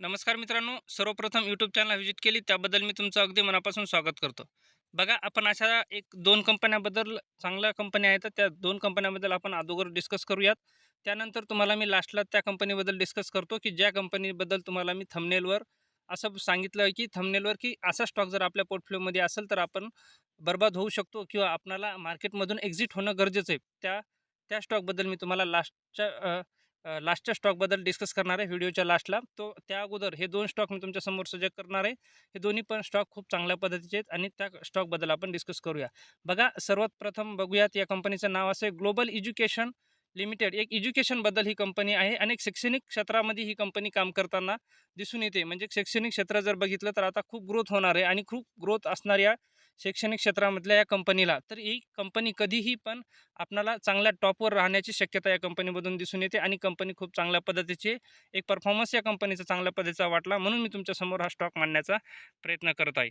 नमस्कार मित्रांनो सर्वप्रथम यूट्यूब चॅनल व्हिजिट केली त्याबद्दल मी तुमचं अगदी मनापासून स्वागत करतो. बघा आपण अशा एक दोन कंपन्याबद्दल चांगल्या कंपन्या आहेत त्या दोन कंपन्याबद्दल आपण अगोदर डिस्कस करूयात. त्यानंतर तुम्हाला मी लास्टला त्या कंपनीबद्दल डिस्कस करतो की ज्या कंपनीबद्दल तुम्हाला मी थमनेलवर असं सांगितलं की थमनेलवर की असा स्टॉक जर आपल्या पोर्टफोलिओमध्ये असेल तर आपण बर्बाद होऊ शकतो किंवा आपणाला मार्केटमधून एक्झिट होणं गरजेचं आहे. त्या त्या स्टॉकबद्दल मी तुम्हाला लास्टच्या लास्टच्या स्टॉकबद्दल डिस्कस करणार आहे व्हिडिओच्या लास्टला तो त्या अगोदर हे दोन स्टॉक मी तुमच्यासमोर सजेक्ट करणार आहे. हे दोन्ही पण स्टॉक खूप चांगल्या पद्धतीचे आहेत आणि त्या स्टॉकबद्दल आपण डिस्कस करूया. बघा सर्वात प्रथम बघूयात या कंपनीचं नाव असे ग्लोबल एज्युकेशन लिमिटेड एक एज्युकेशनबद्दल ही कंपनी आहे आणि शैक्षणिक क्षेत्रामध्ये ही कंपनी काम करताना दिसून येते. म्हणजे शैक्षणिक क्षेत्र जर बघितलं तर आता खूप ग्रोथ होणार आहे आणि खूप ग्रोथ असणाऱ्या शैक्षणिक क्षेत्रामधल्या या कंपनीला तर ही कंपनी कधीही पण आपणाला चांगल्या टॉपवर राहण्याची शक्यता या कंपनीमधून दिसून येते आणि कंपनी खूप चांगल्या पद्धतीचे एक परफॉर्मन्स या कंपनीचा चांगल्या पद्धतीचा वाटला म्हणून मी तुमच्यासमोर हा स्टॉक मांडण्याचा प्रयत्न करत आहे.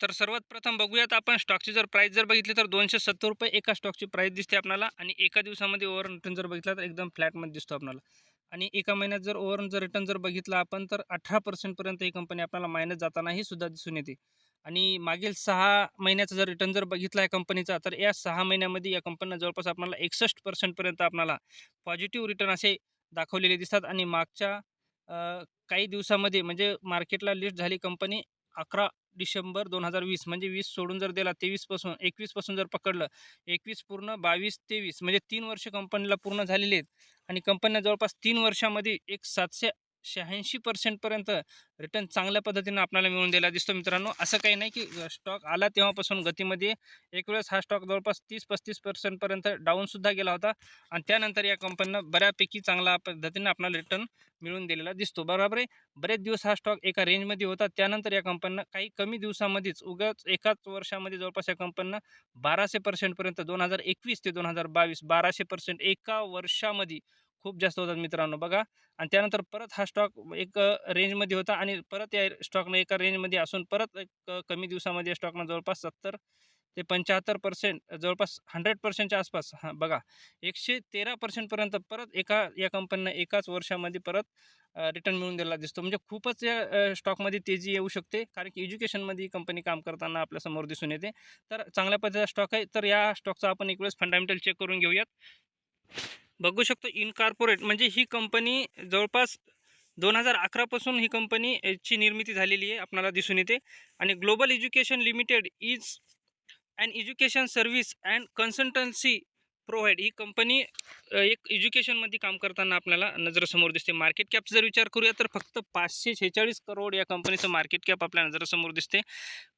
तर सर्वात प्रथम बघूयात आपण स्टॉकची जर प्राईस जर बघितली तर दोनशे सत्तर रुपये एका स्टॉकची प्राईस दिसते आपल्याला आणि एका दिवसामध्ये ओव्हर रिटर्न जर बघितला तर एकदम फ्लॅटमध्ये दिसतो आपल्याला आणि एका महिन्यात जर ओव्हर जर रिटर्न जर बघितलं आपण तर अठरा पर्सेंटपर्यंत ही कंपनी आपल्याला मायनस जातानाही सुद्धा दिसून येते. आणि मागील सहा महिन्याचा जर रिटर्न जर बघितला आहे कंपनीचा तर या सहा महिन्यामध्ये या कंपनीनं जवळपास आपल्याला एकसष्ट पर्सेंटपर्यंत आपल्याला पॉझिटिव्ह रिटर्न असे दाखवलेले दिसतात. आणि मागच्या काही दिवसामध्ये म्हणजे मार्केटला लिस्ट झाली कंपनी अकरा डिसेंबर दोन हजार वीस म्हणजे वीस सोडून जर दिला तेवीसपासून एकवीसपासून जर पकडलं एकवीस पूर्ण बावीस तेवीस म्हणजे तीन वर्ष कंपनीला पूर्ण झालेली आहेत. आणि कंपन्या जवळपास तीन वर्षामध्ये एक सातशे शहाऐंशी पर्सेंटपर्यंत रिटर्न चांगल्या पद्धतीनं आपल्याला मिळून दिला दिसतो मित्रांनो. असं काही नाही की स्टॉक आला तेव्हापासून गतीमध्ये एक वेळेस हा स्टॉक जवळपास तीस पस्तीस पर्सेंटपर्यंत डाऊनसुद्धा गेला होता. आणि त्यानंतर या कंपनीनं बऱ्यापैकी चांगल्या पद्धतीनं आपल्याला रिटर्न मिळून दिलेला दिसतो. बरोबर आहे? बरेच दिवस हा स्टॉक एका रेंजमध्ये होता. त्यानंतर या कंपनीनं काही कमी दिवसामध्येच उगाच एकाच वर्षामध्ये जवळपास या कंपनीनं बाराशे पर्सेंटपर्यंत दोन हजार एकवीस ते दोन हजार बावीस बाराशे पर्सेंट एका वर्षामध्ये खूप जास्त होतात मित्रांनो बघा. आणि त्यानंतर परत हा स्टॉक एक रेंजमध्ये होता आणि परत या स्टॉकनं एका रेंजमध्ये असून परत एक कमी दिवसामध्ये या स्टॉकनं जवळपास सत्तर ते पंच्याहत्तर पर्सेंट जवळपास हंड्रेड पर्सेंटच्या आसपास. हां बघा. एकशे तेरा पर्सेंटपर्यंत परत एका या कंपनीनं एकाच वर्षामध्ये परत रिटर्न मिळून दिलेला दिसतो. म्हणजे खूपच या स्टॉकमध्ये तेजी येऊ शकते. कारण की एज्युकेशनमध्ये ही कंपनी काम करताना आपल्यासमोर दिसून येते. तर चांगल्या पद्धतीचा स्टॉक आहे. तर या स्टॉकचा आपण एक वेळेस फंडामेंटल चेक करून घेऊयात. बघू शकतो इनकॉर्पोरेट म्हणजे ही कंपनी जवळपास दोन हजार अकरापासून ही कंपनीची निर्मिती झालेली आहे आपल्याला दिसून येते. आणि global education limited is and education service and consultancy provide he company एक एज्युकेशनमध्ये काम करताना आपल्याला नजरेसमोर दिसते. मार्केट कॅप जर विचार करूया तर फक्त पाचशे शेहेचाळीस करोड या कंपनीचं मार्केट कॅप आपल्या नजरेसमोर दिसते.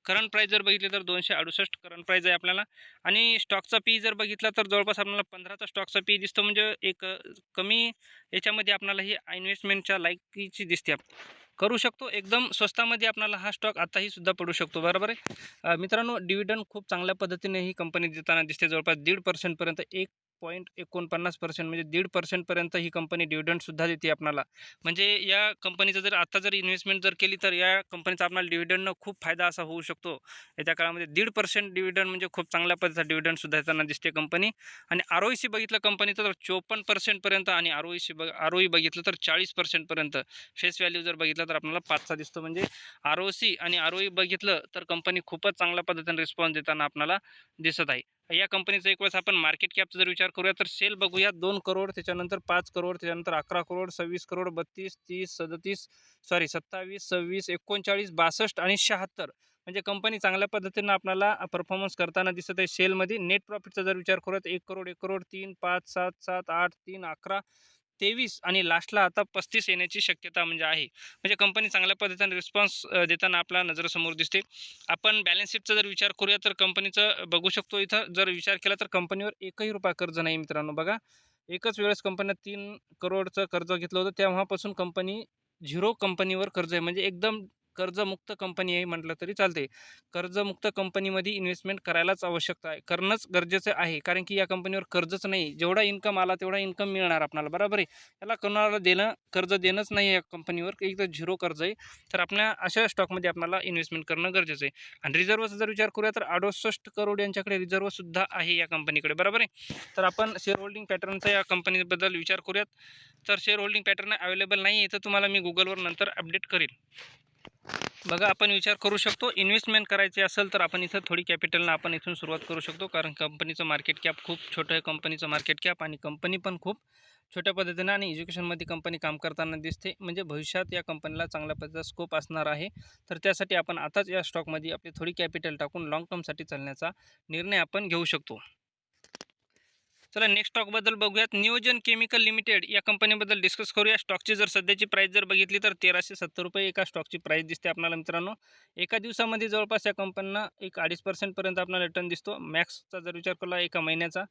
करंट प्राईस जर बघितली तर दोनशे अडुसष्ट करंट प्राईज आहे आपल्याला. आणि स्टॉकचा पी जर बघितला तर जवळपास आपल्याला पंधराचा स्टॉकचा पी दिसतो. म्हणजे एक कमी याच्यामध्ये आपल्याला ही इन्व्हेस्टमेंटच्या लायकीची दिसते. आप- करू शकतो. एकदम स्वस्तामध्ये आपल्याला हा स्टॉक आताही सुद्धा पडू शकतो. बरोबर आहे? मित्रांनो डिव्हिडंड खूप चांगल्या पद्धतीने ही कंपनी देताना दिसते. जवळपास दीड पर्सेंटपर्यंत एक पॉईंट एकोणपन्नास पर्सेंट म्हणजे दीड पर्सेंटपर्यंत ही कंपनी डिव्हिडंडसुद्धा देते आपल्याला म्हणजे या कंपनीचं जर आत्ता जर इन्व्हेस्टमेंट जर केली तर या कंपनीचा आपल्याला डिव्हिडंडनं खूप फायदा असा होऊ शकतो. येत्या काळामध्ये दीड पर्सेंट डिव्हिडंड म्हणजे खूप चांगल्या पद्धतीचा डिव्हिडंडसुद्धा येताना दिसते कंपनी आणि आर ओ सी बघितलं कंपनीचं तर चोपन्न पर्सेंटपर्यंत आणि आर ओ सी बघ आर ओ बघितलं तर चाळीस पर्सेंटपर्यंत फेस व्हॅल्यू जर बघितलं तर आपल्याला पाचचा दिसतो. म्हणजे आर ओ सी आणि आर ओ बघितलं तर कंपनी खूपच चांगल्या पद्धतीने रिस्पॉन्स देताना आपल्याला दिसत आहे. या कंपनीचा एक वेळेस आपण मार्केट कॅपचा जर विचार करूया तर सेल बघूया. दोन करोड त्याच्यानंतर पाच करोड त्याच्यानंतर अकरा करोड सव्वीस करोड बत्तीस तीस सदतीस सॉरी सत्तावीस सव्वीस एकोणचाळीस बासष्ट आणि शहात्तर. म्हणजे कंपनी चांगल्या पद्धतीनं आपल्याला परफॉर्मन्स करताना दिसत आहे. सेलमध्ये नेट प्रॉफिटचा जर विचार करूया तर एक करोड एक करोड तीन पाच सात सात आठ तीन अकरा तेवीस आणि लास्टला आता पस्तीस येण्याची शक्यता म्हणजे आहे. म्हणजे कंपनी चांगल्या पद्धतीने रिस्पॉन्स देताना आपल्या नजरेसमोर दिसते. आपण बॅलन्स शीटचा जर विचार करूया तर कंपनीचं बघू शकतो इथं. जर विचार केला तर कंपनीवर एकही रुपया कर्ज नाही मित्रांनो. बघा एकच वेळेस कंपनीनं तीन करोडचं कर्ज घेतलं होतं. तेव्हापासून कंपनी झिरो कंपनीवर कर्ज आहे. म्हणजे एकदम कर्जमुक्त कंपनी आहे म्हटलं तरी चालते कर्जमुक्त कंपनीमध्ये इन्व्हेस्टमेंट करायलाच आवश्यकता आहे. करणंच गरजेचं आहे. कारण की या कंपनीवर कर्जच नाही. जेवढा इन्कम आला तेवढा इन्कम मिळणार आपल्याला. बरोबर आहे? याला कोणाला देणं कर्ज देणंच नाही आहे या कंपनीवर. एक तर झिरो कर्ज आहे. तर आपल्या अशा स्टॉकमध्ये आपल्याला इन्व्हेस्टमेंट करणं गरजेचं आहे. आणि रिझर्वचा जर विचार करूया तर अडुसष्ट करोड यांच्याकडे रिझर्वसुद्धा आहे या कंपनीकडे. बरोबर आहे? तर आपण शेअर होल्डिंग पॅटर्नचा या कंपनीबद्दल विचार करूयात. तर शेअर होल्डिंग पॅटर्न अवेलेबल नाही आहे तर तुम्हाला मी गुगलवर नंतर अपडेट करेल बघा आपण विचार करू शकतो इन्व्हेस्टमेंट करायची असेल तर आपण इथं थोडी कॅपिटलनं आपण इथून सुरुवात करू शकतो कारण कंपनीचं मार्केट कॅप खूप छोटं आहे कंपनीचं मार्केट कॅप आणि कंपनी पण खूप छोट्या पद्धतीनं आणि एज्युकेशनमध्ये कंपनी काम करताना दिसते. म्हणजे भविष्यात या कंपनीला चांगल्या पद्धतीचा स्कोप असणार आहे. तर त्यासाठी आपण आताच या स्टॉकमध्ये आपली थोडी कॅपिटल टाकून लाँग टर्मसाठी चालण्याचा निर्णय आपण घेऊ शकतो. चला नेक्स्ट स्टॉकबद्दल बघूयात. नियोजन केमिकल लिमिटेड या कंपनीबद्दल डिस्कस करूया. स्टॉकची जर सध्याची प्राईस जर बघितली तर तेराशे सत्तर रुपये एका स्टॉकची प्राईस दिसते आपल्याला मित्रांनो. एका दिवसामध्ये जवळपास या कंपनीना एक अडीच पर्सेंटपर्यंत आपल्याला रिटर्न दिसतो. मॅक्सचा जर विचार केला एका महिन्याचा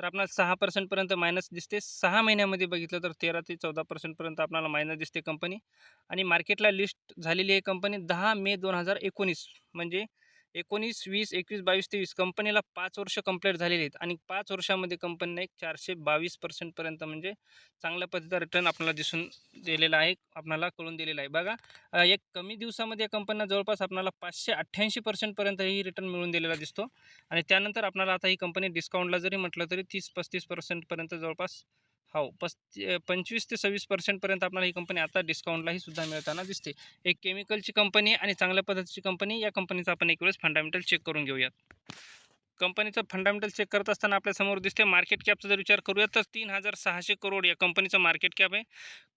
तर आपल्याला सहा पर्सेंटपर्यंत मायनस दिसते. सहा महिन्यामध्ये बघितलं तर तेरा ते चौदा पर्सेंटपर्यंत आपल्याला मायनस दिसते कंपनी आणि मार्केटला लिस्ट झालेली आहे कंपनी दहा मे दोन हजार एकोणीस म्हणजे एकोणीस वीस एकवीस बावीस तेवीस कंपनीला पाच वर्ष कंप्लीट झालेली आहेत. आणि पाच वर्षामध्ये कंपनीने एक चारशे बावीस पर्सेंटपर्यंत म्हणजे चांगल्या पद्धतीचा रिटर्न आपल्याला दिसून दिलेला आहे आपल्याला कळून दिलेला आहे. बघा एक कमी दिवसामध्ये या कंपनीला जवळपास आपल्याला पाचशे अठ्ठ्याऐंशी पर्सेंटपर्यंत ही रिटर्न मिळून दिलेला दिसतो. आणि त्यानंतर आपल्याला आता ही कंपनी डिस्काउंटला जरी म्हटलं तरी तीस पस्तीस पर्सेंटपर्यंत जवळपास हो पस्ती पंचवीस ते सव्वीस पर्सेंटपर्यंत आपल्याला ही कंपनी आता डिस्काउंटलाही सुद्धा मिळताना दिसते. एक केमिकलची कंपनी आणि चांगल्या पद्धतीची कंपनी या कंपनीचा आपण एक वेळेस फंडामेंटल चेक करून घेऊयात. कंपनीचं फंडामेंटल चेक करत असताना आपल्यासमोर दिसते. मार्केट कॅपचा जर विचार करूया तर तीन हजार सहाशे करोड या कंपनीचं मार्केट कॅप आहे.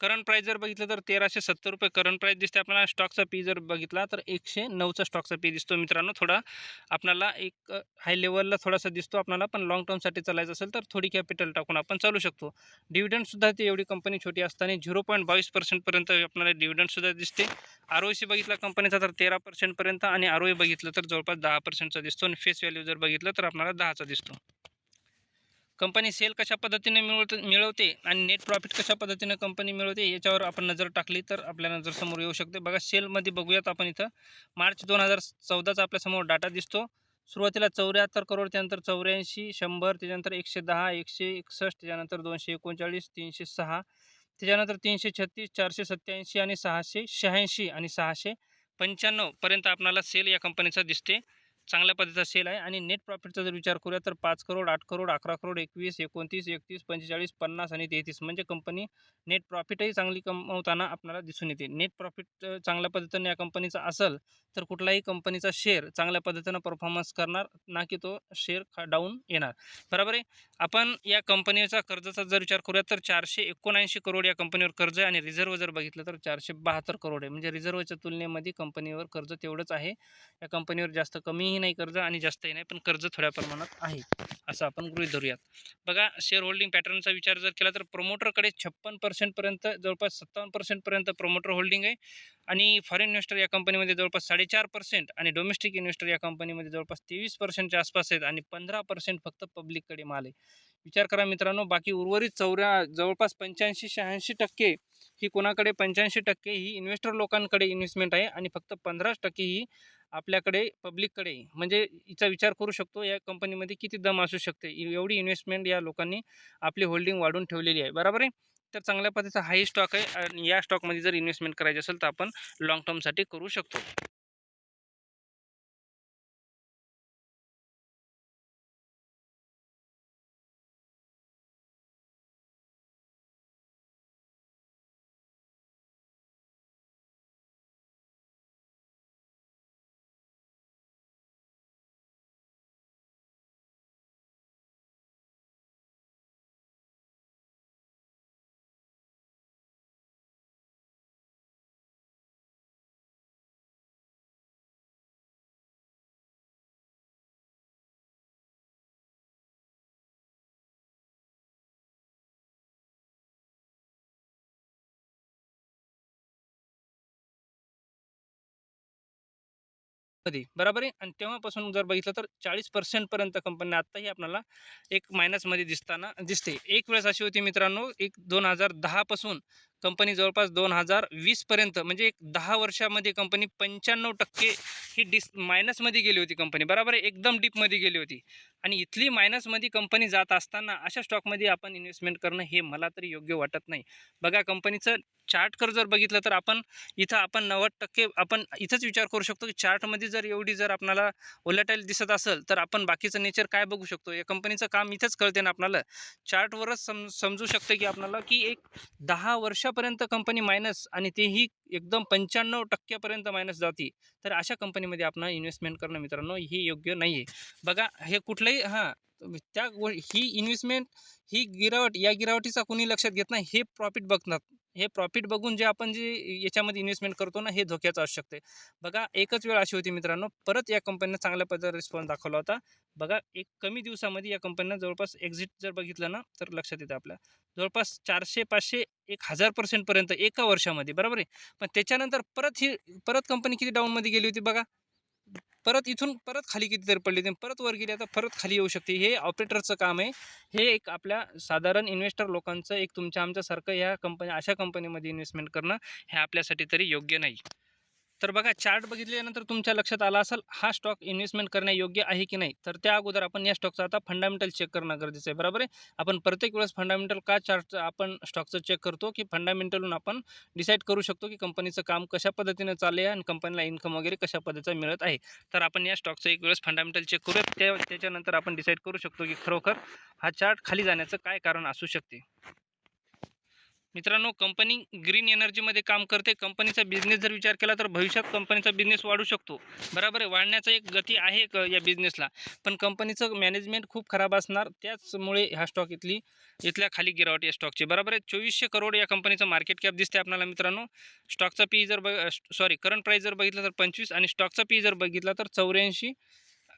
करंट प्राईस जर बघितलं तर तेराशे सत्तर रुपये करंट प्राईस दिसते आपल्याला. स्टॉकचा पी जर बघितला तर एकशे नऊचा स्टॉकचा पी दिसतो मित्रांनो. थोडा आपल्याला एक हाय लेवलला थोडासा दिसतो आपल्याला पण लॉंग टर्मसाठी चालायचं असेल तर थोडी कॅपिटल टाकून आपण चालू शकतो. डिव्हिडंडसुद्धा ती एवढी कंपनी छोटी असताना झिरो पॉईंट बावीस पर्सेंटपर्यंत आपल्याला डिव्हिडंडसुद्धा दिसते. आर ओ सी बघितला कंपनीचा तर तेरा पर्सेंटपर्यंत आणि आर ओ बघितलं तर जवळपास दहा पर्सेंटचा दिसतो. आणि फेस व्हॅल्यू जर बघितलं तर आपल्याला दहाचा दिसतो. कंपनी सेल कशा पद्धतीने मिळवते मिळवते आणि नेट प्रॉफिट कशा पद्धतीने कंपनी मिळवते याच्यावर आपण नजर टाकली तर आपल्या नजर समोर येऊ शकते. बघा सेलमध्ये बघूयात आपण इथं. मार्च दोन हजार चौदाचा आपल्यासमोर डाटा दिसतो. सुरुवातीला चौऱ्याहत्तर करोड त्यानंतर चौऱ्याऐंशी शंभर त्याच्यानंतर एकशे दहा एकशे एकसष्ट त्याच्यानंतर दोनशे एकोणचाळीस तीनशे सहा त्याच्यानंतर तीनशे छत्तीस चारशे सत्त्याऐंशी आणि सहाशे शहाऐंशी आणि सहाशे पंच्याण्णवपर्यंत आपणाला सेल या कंपनीचा दिसते. चांगल्या पद्धतीचा सेल आहे. आणि नेट प्रॉफिटचा जर विचार करूया तर पाच करोड आठ करोड अकरा करोड एकवीस एकोणतीस एकतीस पंचेचाळीस पन्नास आणि तेहतीस म्हणजे कंपनी नेट प्रॉफिटही चांगली कमवताना आपल्याला दिसून येते. नेट प्रॉफिट चांगल्या पद्धतीने या कंपनीचा असेल तर कुठलाही कंपनीचा शेअर चांगल्या पद्धतीनं परफॉर्मन्स करणार ना की तो शेअर डाऊन येणार. बरोबर आहे? आपण या कंपनीचा कर्जाचा जर विचार करूया तर चारशे एकोणऐंशी करोड या कंपनीवर कर्ज आहे आणि रिझर्व जर बघितलं तर चारशे बहात्तर करोड आहे. म्हणजे रिझर्वच्या तुलनेमध्ये कंपनीवर कर्ज तेवढंच आहे. या कंपनीवर जास्त कमीही नाही कर्ज आणि जास्तही नाही पण कर्ज थोड्या प्रमाणात आहे असं आपण गृहित धरूयात. बघा शेअर होल्डिंग पॅटर्नचा विचार जर केला तर प्रमोटरकडे छप्पन पर्सेंटपर्यंत जवळपास सत्तावन्न पर्सेंटपर्यंत प्रमोटर होल्डिंग आहे. आणि फॉरेन इन्व्हेस्टर या कंपनीमध्ये जवळपास साडेचार पर्सेंट आणि डोमेस्टिक इन्व्हेस्टर या कंपनीमध्ये जवळपास तेवीस पर्सेंटच्या आसपास आहेत आणि पंधरा पर्सेंट फक्त पब्लिककडे माल आहे. विचार करा मित्रांनो बाकी उर्वरित चौऱ्या जवळपास पंच्याऐंशी शहाऐंशी टक्के ही कोणाकडे? पंच्याऐंशी टक्के ही इन्व्हेस्टर लोकांकडे इन्व्हेस्टमेंट आहे आणि फक्त पंधराच टक्के ही आपल्याकडे पब्लिककडे म्हणजे हिचा विचार करू शकतो या कंपनीमध्ये किती दम असू शकते? एवढी इन्व्हेस्टमेंट या लोकांनी आपली होल्डिंग वाढवून ठेवलेली आहे. बरोबर आहे? तर चांगल्या पद्धतीचा हाही स्टॉक आहे आणि या स्टॉकमध्ये जर इन्व्हेस्टमेंट करायची असेल तर आपण लाँग टर्मसाठी करू शकतो. कधी? बरोबर आहे? आणि तेव्हापासून जर बघितलं तर चाळीस पर्सेंटपर्यंत कंपनी आत्ताही आपल्याला एक मायनसमध्ये दिसताना दिसते. एक वेळेस अशी होती मित्रांनो एक दोन हजार दहापासून कंपनी जवळपास दोन हजार वीसपर्यंत म्हणजे एक दहा वर्षामध्ये कंपनी पंच्याण्णव टक्के ही डिस मायनसमध्ये गेली होती कंपनी बरोबर आहे? एकदम डीपमध्ये गेली होती. आणि इथली मायनसमध्ये कंपनी जात असताना अशा स्टॉकमध्ये आपण इन्व्हेस्टमेंट करणं हे मला तरी योग्य वाटत नाही. बघा कंपनीचं चार्टकर जर बघितलं तर आपण इथं आपण नव्वद टक्के आपण इथंच विचार करू शकतो की चार्टमध्ये जर एवढी जर आपल्याला ओलाटाईल दिसत असेल तर आपण बाकीचं नेचर काय बघू शकतो? या कंपनीचं काम इथंच कळते ना आपल्याला. चार्टवरच सम समजू शकतं की आपल्याला की एक दहा वर्ष वर्षापर्यंत कंपनी मायनस आणि तेही एकदम पंच्याण्णव टक्क्यापर्यंत मायनस जाते तर अशा कंपनीमध्ये आपण इन्व्हेस्टमेंट करणं मित्रांनो हे योग्य नाही आहे बघा हे कुठलंही हां त्या ही इन्व्हेस्टमेंट ही गिरावट या गिरावटीचा कोणी लक्षात घेत नाही हे प्रॉफिट बघतात हे प्रॉफिट बघून जे आपण जे याच्यामध्ये इन्व्हेस्टमेंट करतो ना हे धोक्याचं असू शकते बघा एकच वेळ अशी होती मित्रांनो परत या कंपनीनं चांगल्या पद्धतीने रिस्पॉन्स दाखवला होता. बघा एक कमी दिवसामध्ये या कंपनीनं जवळपास एक्झिट जर बघितलं ना तर लक्षात येतं आपल्या. जवळपास चारशे पाचशे एक हजार पर्सेंटपर्यंत एका वर्षामध्ये बरोबर आहे? पण त्याच्यानंतर परत ही परत कंपनी किती डाऊनमध्ये गेली होती बघा? परत इथून परत खाली कितीतरी पडली होती परत वर गेली आता परत खाली येऊ शकते. हे ऑपरेटरचं काम आहे. हे एक आपल्या साधारण इन्व्हेस्टर लोकांचं एक तुमच्या आमच्यासारखं ह्या कंपनी अशा कंपनीमध्ये इन्व्हेस्टमेंट करणं हे आपल्यासाठी तरी योग्य नाही. तर बघा चार्ट बघितल्यानंतर तुमच्या लक्षात आला असेल हा स्टॉक इन्व्हेस्टमेंट करणे योग्य आहे की नाही? तर त्या अगोदर आपण या स्टॉकचा आता फंडामेंटल चेक करणं गरजेचं आहे. बरोबर आहे? आपण प्रत्येक वेळेस फंडामेंटल का चार्टचं आपण स्टॉकचं चेक करतो की फंडामेंटलून आपण डिसाईड करू शकतो की कंपनीचं काम कशा पद्धतीने चालले आहे आणि कंपनीला इन्कम वगैरे कशा पद्धतीचं मिळत आहे. तर आपण या स्टॉकचं एक वेळेस फंडामेंटल चेक करूया. त्या त्याच्यानंतर आपण डिसाईड करू शकतो की खरोखर हा चार्ट खाली जाण्याचं काय कारण असू शकते. मित्रांनो कंपनी ग्रीन एनर्जीमध्ये काम करते. कंपनीचा बिझनेस जर विचार केला तर भविष्यात कंपनीचा बिझनेस वाढू शकतो. बरोबर आहे? वाढण्याचा एक गती आहे क या बिझनेसला पण कंपनीचं मॅनेजमेंट खूप खराब असणार. त्याचमुळे ह्या स्टॉक इथली इथल्या खाली गिरावट या स्टॉकची बरोबर आहे? चोवीसशे करोड या कंपनीचं मार्केट कॅप दिसते आपल्याला मित्रांनो. स्टॉकचा पी जर बघ सॉरी करंट प्राईस जर बघितलं तर पंचवीस आणि स्टॉकचा पी जर बघितला तर चौऱ्याऐंशी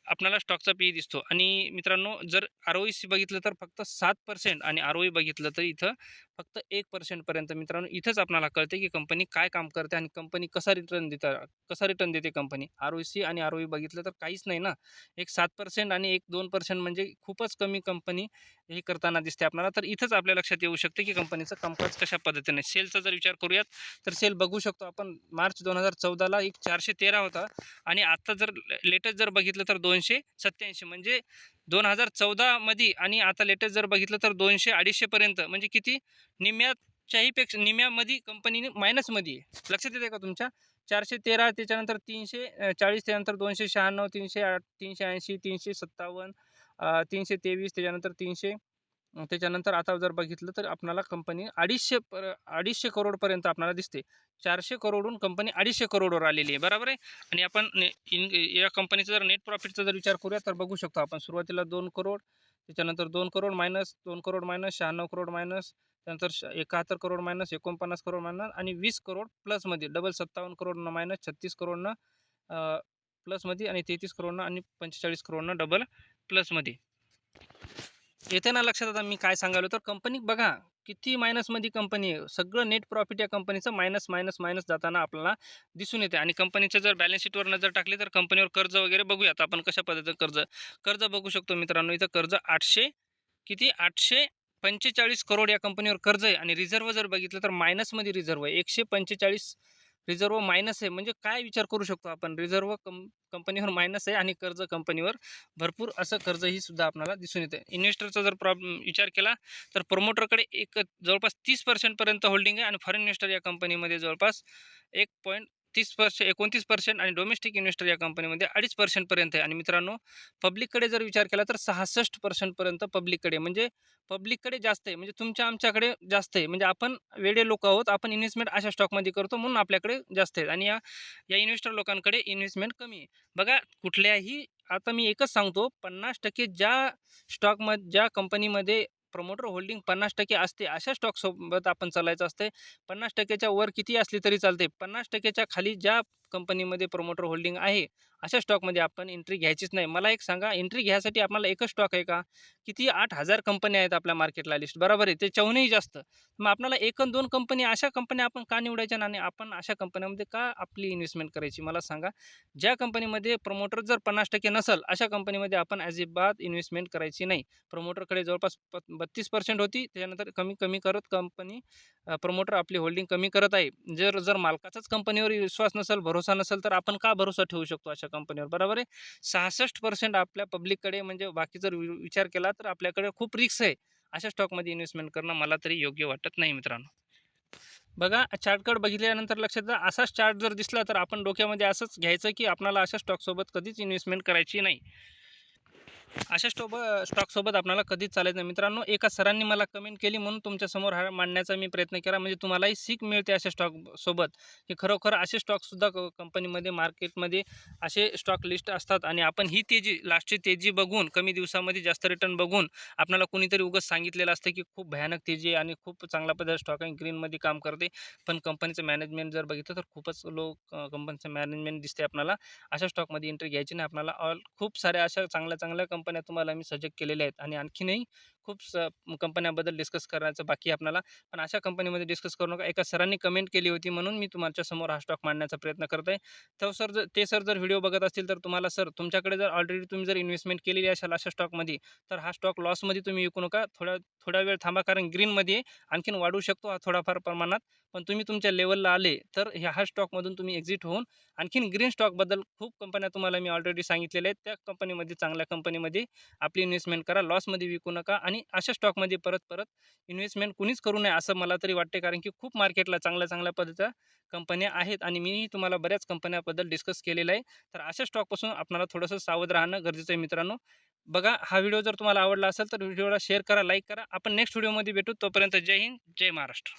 आपल्याला स्टॉकचा पी दिसतो. आणि मित्रांनो जर आर ओ सी बघितलं तर फक्त सात पर्सेंट आणि आर ओ बघितलं तर इथं फक्त एक पर्सेंटपर्यंत मित्रांनो इथंच आपल्याला कळते की कंपनी काय काम करते आणि कंपनी कसा रिटर्न देतात कसा रिटर्न देते कंपनी आर ओ सी आणि आर ओ बघितलं तर काहीच नाही ना. एक सात पर्सेंट आणि एक दोन पर्सेंट म्हणजे खूपच कमी कंपनी हे करताना दिसते आपल्याला. तर इथंच आपल्या लक्षात येऊ शकते की कंपनीचं कामकाज कशा पद्धतीने. सेलचा जर विचार करूयात तर सेल बघू शकतो आपण. मार्च दोन हजार चौदाला एक चारशे तेरा होता. आणि आत्ता जर लेटेस्ट जर बघितलं तर दोनशे सत्याऐंशी म्हणजे दोन हजार चौदामध्ये आणि आता लेटेस्ट जर बघितलं तर दोनशे अडीचशेपर्यंत म्हणजे किती? निम्याच्याहीपेक्षा निम्यामध्ये कंपनीने मायनसमध्ये आहे. लक्षात येते का तुमच्या? चारशे तेरा त्याच्यानंतर तीनशे चाळीस त्यानंतर दोनशे शहाण्णव तीनशे आठ तीनशे ऐंशी तीनशे सत्तावन्न तीनशे तेवीस त्याच्यानंतर तीनशे त्याच्यानंतर आता जर बघितलं तर आपणाला कंपनी अडीचशे पर अडीचशे करोडपर्यंत आपल्याला दिसते. चारशे करोडहून कंपनी अडीचशे करोडवर आलेली आहे बरोबर आहे? आणि आपण ने इन या कंपनीचा जर नेट प्रॉफिटचा जर विचार करूया तर बघू शकतो आपण सुरुवातीला दोन करोड त्याच्यानंतर दोन करोड मायनस दोन करोड मायनस शहाण्णव करोड मायनस त्यानंतर श एकाहत्तर करोड मायनस एकोणपन्नास करोड मायनस आणि वीस करोड प्लसमध्ये डबल सत्तावन्न करोडनं मायनस छत्तीस करोडनं प्लसमध्ये आणि तेहतीस करोडनं आणि पंचेचाळीस करोडनं डबल प्लसमध्ये येते ना लक्षात आता मी काय सांगालो तर कंपनी बघा किती मायनसमध्ये कंपनी आहे. सगळं नेट प्रॉफिट या कंपनीचं मायनस मायनस मायनस जाताना आपल्याला दिसून येते. आणि कंपनीच्या जर बॅलन्स शीटवर नजर टाकली तर कंपनीवर कर्ज वगैरे बघूयात. आपण कशा पद्धतीचं कर्ज कर्ज बघू शकतो मित्रांनो. इथं कर्ज आठशे किती? आठशे पंचेचाळीस करोड या कंपनीवर कर्ज आहे. आणि रिझर्व जर बघितलं तर मायनसमध्ये रिझर्व आहे. एकशे पंचेचाळीस रिझर्व मायनस आहे. म्हणजे काय विचार करू शकतो आपण? रिझर्व कं कंपनीवर मायनस आहे आणि कर्ज कंपनीवर भरपूर असं कर्जही सुद्धा आपल्याला दिसून येतं. इन्व्हेस्टरचा जर प्रॉब्लेम विचार केला तर प्रमोटरकडे एक जवळपास तीस पर्सेंटपर्यंत होल्डिंग आहे आणि फॉरेन इन्व्हेस्टर या कंपनीमध्ये जवळपास एक पॉईंट तीस पर्सेंट एकोणतीस पर्सेंट आणि डोमेस्टिक इन्व्हेस्टर या कंपनीमध्ये अडीच पर्सेंटपर्यंत आहे. आणि मित्रांनो पब्लिककडे जर विचार केला तर सहासष्ट पर्सेंटपर्यंत पब्लिककडे म्हणजे पब्लिककडे जास्त आहे. म्हणजे तुमच्या आमच्याकडे जास्त आहे. म्हणजे आपण वेडे लोक आहोत. आपण इन्व्हेस्टमेंट अशा स्टॉकमध्ये करतो म्हणून आपल्याकडे जास्त आहे. आणि या या इन्व्हेस्टर लोकांकडे इन्व्हेस्टमेंट कमी आहे. बघा कुठल्याही आता मी एकच सांगतो पन्नास टक्के ज्या स्टॉकमध्ये ज्या कंपनीमध्ये प्रमोटर होल्डिंग पन्नास टक्के असते अशा स्टॉकसोबत आपण चालायचं असते पन्नास टक्क्याच्या वर किती असली तरी चालते पन्नास टक्क्याच्या खाली ज्या कंपनीमध्ये प्रमोटर होल्डिंग आहे. अशा स्टॉकमध्ये आपण एंट्री घ्यायचीच नाही. मला एक सांगा एंट्री घ्यायसाठी आपल्याला एकच स्टॉक आहे का? किती? आठ हजार कंपन्या आहेत आपल्या मार्केटला लिस्ट बरोबर आहे? त्याच्याहूनही जास्त. मग आपल्याला एक दोन कंपनी अशा कंपन्या आपण का निवडायच्या? आणि आपण अशा कंपन्यामध्ये का आपली इन्व्हेस्टमेंट करायची? मला सांगा. ज्या कंपनीमध्ये प्रमोटर जर पन्नास टक्के नसेल अशा कंपनीमध्ये आपण अजिबात इन्व्हेस्टमेंट करायची नाही. प्रमोटरकडे जवळपास प बत्तीस पर्सेंट होती. त्यानंतर कमी कमी करत कंपनी प्रमोटर आपली होल्डिंग कमी करत आहे. जर जर मालकाचाच कंपनीवर विश्वास नसेल भरोसा नसेल तर आपण का भरोसा ठेवू शकतो अशा कंपनीवर? बरोबर आहे? सहासष्ट पर्सेंट आपल्या पब्लिककडे म्हणजे बाकी जर वि- विचार केला तर आपल्याकडे खूप रिक्स आहे अशा स्टॉकमध्ये इन्व्हेस्टमेंट करणं मला तरी योग्य वाटत नाही मित्रांनो. बघा चार्टकड बघितल्यानंतर लक्षात जा असाच चार्ट जर दिसला तर आपण डोक्यामध्ये असंच घ्यायचं की आपणाला अशा स्टॉकसोबत कधीच इन्व्हेस्टमेंट करायची नाही. अशा स्टोब स्टॉकसोबत आपल्याला कधीच चालायचं नाही. मित्रांनो एका सरांनी मला कमेंट केली म्हणून तुमच्यासमोर हा मांडण्याचा मी प्रयत्न केला. म्हणजे तुम्हालाही सीख मिळते अशा स्टॉक सोबत. की खरोखर असे स्टॉकसुद्धा क कंपनीमध्ये मार्केटमध्ये असे स्टॉक लिस्ट असतात. आणि आपण ही तेजी लास्टची तेजी बघून कमी दिवसामध्ये जास्त रिटर्न बघून आपल्याला कोणीतरी उगाच सांगितलेलं असतं की खूप भयानक तेजी आहे आणि खूप चांगल्या पद्धत स्टॉक आहे ग्रीनमध्ये काम करते. पण कंपनीचं मॅनेजमेंट जर बघितलं तर खूपच लो कंपनीचं मॅनेजमेंट दिसते आपल्याला अशा स्टॉकमध्ये एंट्री घ्यायची नाही. आपल्याला ऑल खूप साऱ्या अशा चांगल्या चांगल्या कंपन्या तुम्हाला मी सजग केलेल्या आहेत. आणि आणखीनही खूप स कंपन्याबद्दल डिस्कस करायचं बाकी आपल्याला. पण अशा कंपनीमध्ये डिस्कस करू नका. एका सरांनी कमेंट केली होती म्हणून मी तुमच्यासमोर हा स्टॉक मांडण्याचा प्रयत्न करत आहे तर सर जर ते सर जर व्हिडिओ बघत असतील तर तुम्हाला सर तुमच्याकडे जर ऑलरेडी तुम्ही जर इन्व्हेस्टमेंट केलेली असाल अशा स्टॉकमध्ये तर हा स्टॉक लॉसमध्ये तुम्ही विकू नका. थोड्या थोडा वेळ थांबा कारण ग्रीनमध्ये आणखीन वाढू शकतो हा थोडाफार प्रमाणात. पण तुम्ही तुमच्या लेवलला आले तर ह्या हा स्टॉकमधून तुम्ही एक्झिट होऊन आणखीन ग्रीन स्टॉकबद्दल खूप कंपन्या तुम्हाला मी ऑलरेडी सांगितलेल्या आहेत. त्या कंपनीमध्ये चांगल्या कंपनीमध्ये आपली इन्व्हेस्टमेंट करा. लॉसमध्ये विकू नका आणि अशा स्टॉकमध्ये परत परत इन्व्हेस्टमेंट कुणीच करू नये असं मला तरी वाटते कारण की खूप मार्केटला चांगल्या चांगल्या पद्धतीच्या कंपन्या आहेत आणि मीही तुम्हाला बऱ्याच कंपन्याबद्दल डिस्कस केलेलं आहे. तर अशा स्टॉकपासून आपल्याला थोडंसं सावध राहणं गरजेचं आहे मित्रांनो. बघा हा व्हिडिओ जर तुम्हाला आवडला असेल तर व्हिडिओला शेअर करा लाईक करा. आपण नेक्स्ट व्हिडिओमध्ये भेटू. तोपर्यंत जय हिंद जय महाराष्ट्र.